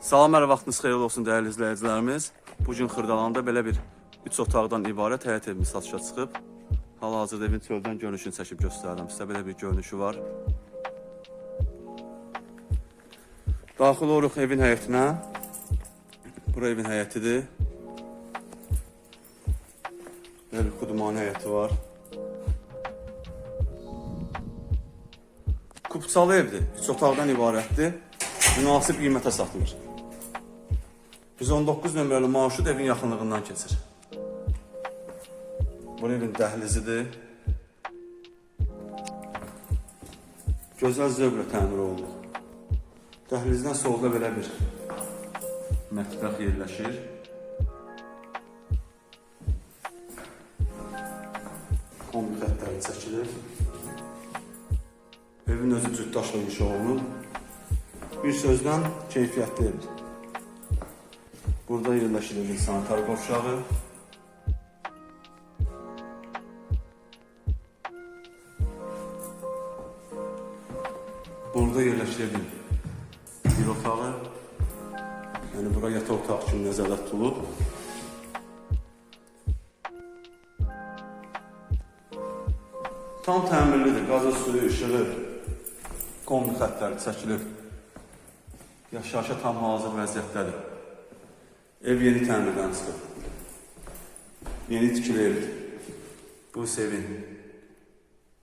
Salam, hər vaxtınız xeyirli olsun dəyərli izləyicilərimiz. Bu gün Xırdalanda belə bir 3 otaqdan ibarət həyət evimiz satışa çıxıb. Hal-hazırda evin çöldən görünüşünü çəkib göstərirəm. Sizə belə bir görünüşü var. Daxil oluruq evin həyətinə. Bura evin həyətidir. Belə bir xudmani həyəti var. Kupçalı evdir. 3 otaqdan ibarətdir. Münasib qiymətə satılır. 119 nömrəli marşrut evin yaxınlığından keçir. Bu evin dəhlizidir. Gözəl zövqlə təmir olunub. Dəhlizdən solda belə bir mətbəx yerləşir. Kombi çəkilir. Evin özü cütdaşla inşa olunub. Bir sözlə keyfiyyətli evdir. Burada yerləşir evin sanitar qovşağı. Burada yerləşir evin bir otağı. Yəni bura yataq otağı kimi nəzərdə tutulub. Tam təmirlidir. Qazı, suyu, işığı, kombi xəttləri çəkilib. Yaşayışa tam hazır vəziyyətdədir. Ev yeni təmirdən çıxıb. Yeni tikili evdir. Bu isə evin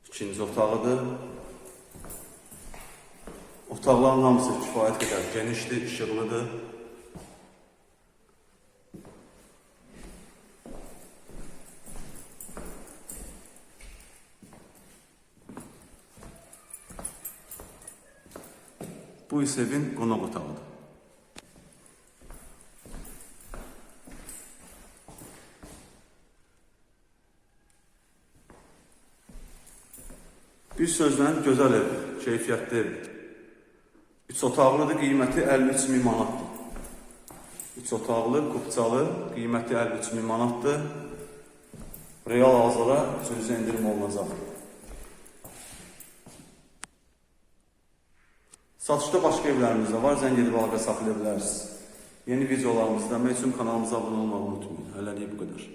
ikinci otağıdır. Otaqların hamısı kifayət qədər genişdir, işıqlıdır. Bu isə evin qonaq otağıdır. Bir sözlə gözəl ev, keyfiyyətli ev. Üç otaqlıdır, qiyməti 53 min manatdır. Üç otaqlı, kupçalı, qiyməti 53 min manatdır. Real hazıra 300 endirim olunacaq. Satışda başqa evlərimiz var, zəng edib əlaqə saxlaya bilərsiniz. Yeni videolarımızı izləmək üçün kanalımıza abunə olmağı unutmayın. Hələlik bu qədər.